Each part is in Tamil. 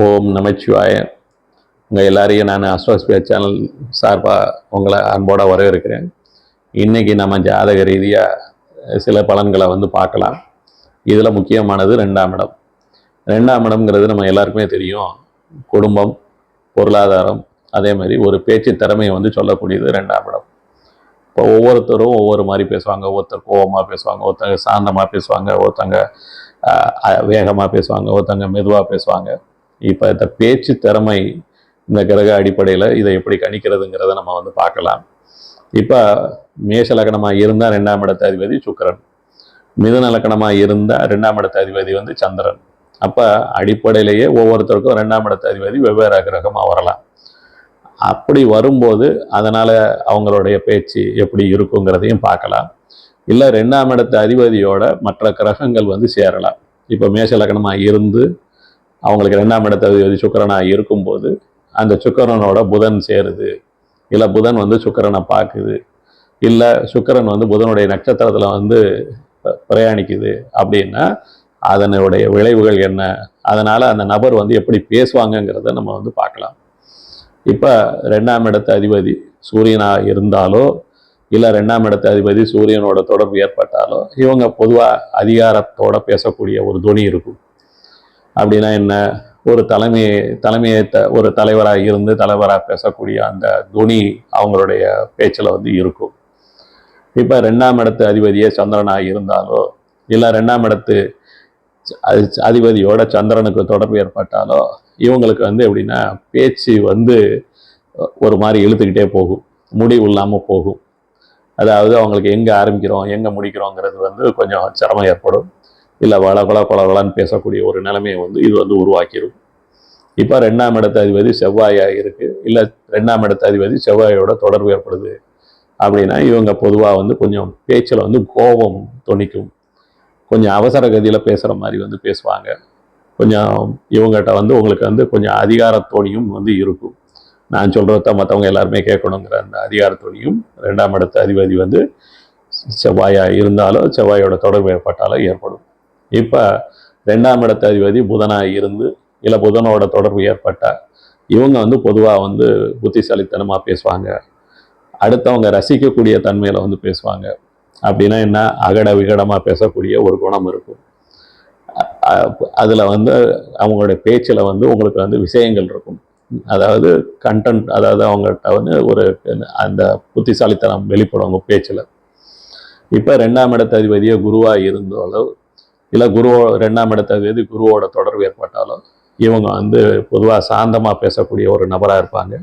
ஓம் நமச்சிவாய. உங்கள் எல்லாரையும் நான் அஸ்வாஸ்பியா சேனல் சார்பாக உங்களை அன்போடு வரவேற்கிறேன். இன்றைக்கி நம்ம ஜாதக ரீதியாக சில பலன்களை வந்து பார்க்கலாம். இதில் முக்கியமானது ரெண்டாம் இடம். ரெண்டாம் இடம்ங்கிறது நம்ம எல்லாருக்குமே தெரியும். குடும்பம் பொருளாதாரம் அதே மாதிரி ஒரு பேச்சு திறமையை வந்து சொல்லக்கூடியது ரெண்டாம் இடம். இப்போ ஒவ்வொருத்தரும் ஒவ்வொரு மாதிரி பேசுவாங்க. ஒருத்தர் கோவமாக பேசுவாங்க ஒருத்தங்க சாந்தமாக பேசுவாங்க ஒருத்தங்க வேகமாக பேசுவாங்க ஒருத்தங்க மெதுவாக பேசுவாங்க. இப்போ இந்த பேச்சு திறமை இந்த கிரக அடிப்படையில் இதை எப்படி கணிக்கிறதுங்கிறத நம்ம வந்து பார்க்கலாம். இப்போ மேஷ லக்கணமாக இருந்தால் ரெண்டாம் இடத்த அதிபதி சுக்கரன். மிதன லக்கணமாக இருந்தால் ரெண்டாம் இடத்த அதிபதி வந்து சந்திரன். அப்போ அடிப்படையிலேயே ஒவ்வொருத்தருக்கும் ரெண்டாம் இடத்த அதிபதி வெவ்வேறு கிரகமாக வரலாம். அப்படி வரும்போது அதனால் அவங்களுடைய பேச்சு எப்படி இருக்குங்கிறதையும் பார்க்கலாம். இல்லை ரெண்டாம் இடத்த அதிபதியோட மற்ற கிரகங்கள் வந்து சேரலாம். இப்போ மேஷ லக்கணமாக இருந்து அவங்களுக்கு ரெண்டாம் இடத்த அதிபதி இருக்கும்போது அந்த சுக்கரனோட புதன் சேருது. இல்லை புதன் வந்து சுக்கிரனை பார்க்குது. இல்லை சுக்கிரன் வந்து புதனுடைய நட்சத்திரத்தில் வந்து ப- பிரயாணிக்குது அப்படின்னா அதனுடைய விளைவுகள் என்ன? அதனால் அந்த நபர் வந்து எப்படி பேசுவாங்கங்கிறத நம்ம வந்து பார்க்கலாம். இப்போ ரெண்டாம் இடத்த அதிபதி சூரியனாக இருந்தாலோ இல்லை ரெண்டாம் இடத்த அதிபதி சூரியனோட தொடர்பு ஏற்பட்டாலோ இவங்க பொதுவாக அதிகாரத்தோட பேசக்கூடிய ஒரு துணி இருக்கும். அப்படின்னா என்ன? ஒரு தலைமை தலைமையை த- ஒரு தலைவராக இருந்து தலைவராக பேசக்கூடிய அந்த துணி அவங்களுடைய பேச்சில் வந்து இருக்கும். இப்போ ரெண்டாம் இடத்து அதிபதியே சந்திரனாக இருந்தாலோ இல்லை ரெண்டாம் இடத்து அதிபதியோட சந்திரனுக்கு தொடர்பு ஏற்பட்டாலோ இவங்களுக்கு வந்து எப்படின்னா பேச்சு வந்து ஒரு மாதிரி இழுத்துக்கிட்டே போகும். முடிவு இல்லாமல் போகும். அதாவது அவங்களுக்கு எங்கே ஆரம்பிக்கிறோம் எங்கே முடிக்கிறோங்கிறது வந்து கொஞ்சம் சிரமம் ஏற்படும். இல்லை வள கொல கொல பேசக்கூடிய ஒரு நிலைமையை வந்து இது வந்து உருவாக்கிடும் இப்போ ரெண்டாம் இடத்த அதிபதி செவ்வாயாக இருக்குது இல்லை ரெண்டாம் இடத்த அதிபதி செவ்வாயோட தொடர்பு ஏற்படுது. அப்படின்னா இவங்க பொதுவாக வந்து கொஞ்சம் பேச்சில் வந்து கோபம் துணிக்கும் கொஞ்சம் அவசர கதியில் பேசுகிற மாதிரி வந்து பேசுவாங்க. கொஞ்சம் இவங்ககிட்ட வந்து உங்களுக்கு வந்து கொஞ்சம் அதிகாரத்தோணியும் வந்து இருக்கும். நான் சொல்கிறத மற்றவங்க எல்லாருமே கேட்கணுங்கிற அந்த அதிகாரத்தோணியும் ரெண்டாம் இடத்த அதிபதி வந்து செவ்வாயாக இருந்தாலும் செவ்வாயோட தொடர்பு ஏற்பட்டாலும் ஏற்படும். இப்போ ரெண்டாம் இடத்த அதிபதி புதனாக இருந்து இல்லை புதனோட தொடர்பு ஏற்பட்டால் இவங்க வந்து பொதுவாக வந்து புத்திசாலித்தனமாக பேசுவாங்க. அடுத்தவங்க ரசிக்கக்கூடிய தன்மையில் வந்து பேசுவாங்க. அப்படின்னா என்ன? அகட விகடமாக பேசக்கூடிய ஒரு குணம் இருக்கும். அதில் வந்து அவங்களுடைய பேச்சில் வந்து உங்களுக்கு வந்து விஷயங்கள் இருக்கும். அதாவது கண்டென்ட் அதாவது அவங்கள்ட்ட வந்து ஒரு அந்த புத்திசாலித்தனம் வெளிப்படும் அவங்க பேச்சில். இப்போ ரெண்டாம் இடத்த அதிபதியே குருவாக இருந்தாலோ இல்லை குருவோ ரெண்டாம் இடத்த எது குருவோட தொடர்பு ஏற்பட்டாலோ இவங்க வந்து பொதுவாக சாந்தமாக பேசக்கூடிய ஒரு நபராக இருப்பாங்க.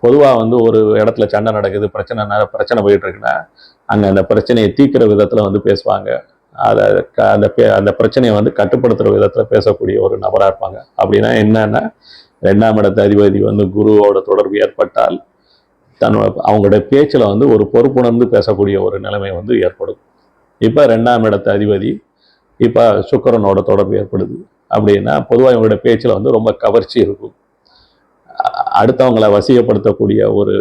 பொதுவாக வந்து ஒரு இடத்துல சண்டை நடக்குது பிரச்சனை ந- பிரச்சனை போயிட்டு இருக்குன்னா அங்கே அந்த பிரச்சனையை தீர்க்கிற விதத்தில் வந்து பேசுவாங்க. அதை க- அந்த பே- அந்த பிரச்சனையை வந்து கட்டுப்படுத்துகிற விதத்தில் பேசக்கூடிய ஒரு நபராக இருப்பாங்க. அப்படின்னா என்னன்னா ரெண்டாம் இடத்த அதிபதி வந்து குருவோட தொடர்பு ஏற்பட்டால் தன் அவங்களுடைய பேச்சில் வந்து ஒரு பொறுப்புணர்ந்து பேசக்கூடிய ஒரு நிலைமை வந்து ஏற்படும். இப்போ ரெண்டாம் இடத்த அதிபதி இப்போ சுக்கரனோட தொடர்பு ஏற்படுது. அப்படின்னா பொதுவாக இவங்களோட பேச்சில் வந்து ரொம்ப கவர்ச்சி இருக்கும். அடுத்தவங்களை வசியப்படுத்தக்கூடிய ஒரு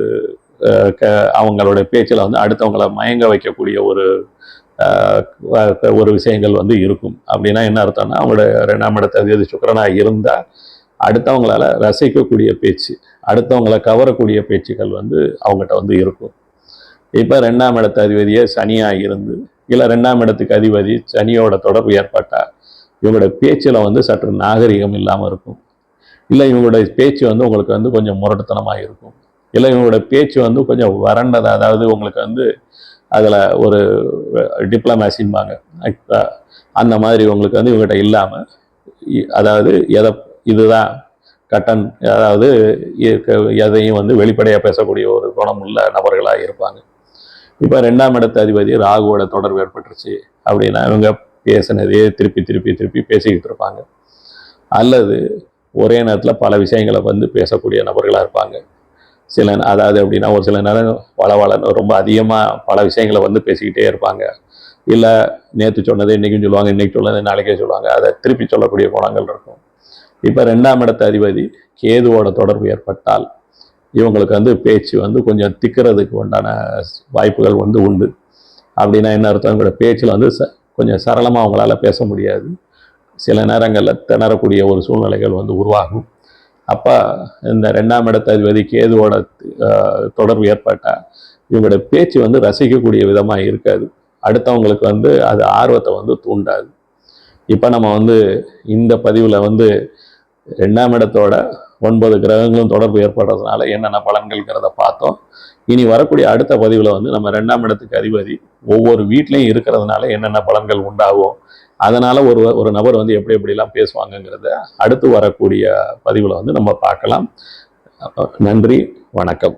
க- அவங்களோட பேச்சில் வந்து அடுத்தவங்களை மயங்க வைக்கக்கூடிய ஒரு ஒரு விஷயங்கள் வந்து இருக்கும். அப்படின்னா என்ன அர்த்தம்னா அவங்களோட ரெண்டாம் இடத்தை அதிபதி சுக்கரனாக இருந்தால் அடுத்தவங்களால் ரசிக்கக்கூடிய பேச்சு அடுத்தவங்களை கவரக்கூடிய பேச்சுகள் வந்து அவங்ககிட்ட வந்து இருக்கும். இப்போ ரெண்டாம் இடத்த அதிபதியே சனியாக இருந்து இல்லை ரெண்டாம் இடத்துக்கு அதிபதி சனியோட தொடர்பு ஏற்பட்டால் இவங்களோட பேச்சில் வந்து சற்று நாகரிகம் இல்லாமல் இருக்கும். இல்லை இவங்களுடைய பேச்சு வந்து உங்களுக்கு வந்து கொஞ்சம் முரட்டுத்தனமாக இருக்கும். இல்லை இவங்களோட பேச்சு வந்து கொஞ்சம் வறண்டது அதாவது உங்களுக்கு வந்து அதில் ஒரு டிப்ளமேசிம்பாங்க அந்த மாதிரி உங்களுக்கு வந்து இவங்ககிட்ட இல்லாமல் அதாவது எதை இதுதான் கட்டன் அதாவது எதையும் வந்து வெளிப்படையாக பேசக்கூடிய ஒரு குணமுள்ள நபர்களாக இருப்பாங்க. இப்போ ரெண்டாம் இடத்த அதிபதி ராகுவோட தொடர்பு ஏற்பட்டுருச்சு அப்படின்னா இவங்க பேசினதையே திருப்பி திருப்பி திருப்பி பேசிக்கிட்டு இருப்பாங்க. அல்லது ஒரே நேரத்தில் பல விஷயங்களை வந்து பேசக்கூடிய நபர்களாக இருப்பாங்க. சில அதாவது எப்படின்னா ஒரு சில நேரம் வள வளன்னு ரொம்ப அதிகமாக பல விஷயங்களை வந்து பேசிக்கிட்டே இருப்பாங்க. இல்லை நேற்று சொன்னது இன்றைக்கும் சொல்லுவாங்க இன்றைக்கி சொன்னது நாளைக்கே சொல்லுவாங்க. அதை திருப்பி சொல்லக்கூடிய குணங்கள் இருக்கும். இப்போ ரெண்டாம் இடத்த அதிபதி கேதுவோட தொடர்பு ஏற்பட்டால் இவங்களுக்கு வந்து பேச்சு வந்து கொஞ்சம் திக்கிறதுக்கு உண்டான வாய்ப்புகள் வந்து உண்டு. அப்படின்னா என்ன அர்த்தம்? இவங்களோட பேச்சில் வந்து ச கொஞ்சம் சரளமாக அவங்களால பேச முடியாது. சில நேரங்களில் திணறக்கூடிய ஒரு சூழ்நிலைகள் வந்து உருவாகும். அப்போ இந்த ரெண்டாம் இடத்த அதிபதி கேதுவோட தொடர்பு ஏற்பட்டால் இவங்களோட பேச்சு வந்து ரசிக்கக்கூடிய விதமாக இருக்காது. அடுத்தவங்களுக்கு வந்து அது ஆர்வத்தை வந்து தூண்டாது. இப்போ நம்ம வந்து இந்த பதிவில் வந்து ரெண்டாம் இடத்தோட ஒன்பது கிரகங்களும் தொடர்பு ஏற்படுறதுனால என்னென்ன பலன்கள்ங்கிறத பார்த்தோம். இனி வரக்கூடிய அடுத்த பதிவில் வந்து நம்ம ரெண்டாம் இடத்துக்கு அதிபதி ஒவ்வொரு வீட்லேயும் இருக்கிறதுனால என்னென்ன பலன்கள் உண்டாகும் அதனால் ஒரு ஒரு நபர் வந்து எப்படி எப்படிலாம் பேசுவாங்கங்கிறத அடுத்து வரக்கூடிய பதிவில் வந்து நம்ம பார்க்கலாம். நன்றி வணக்கம்.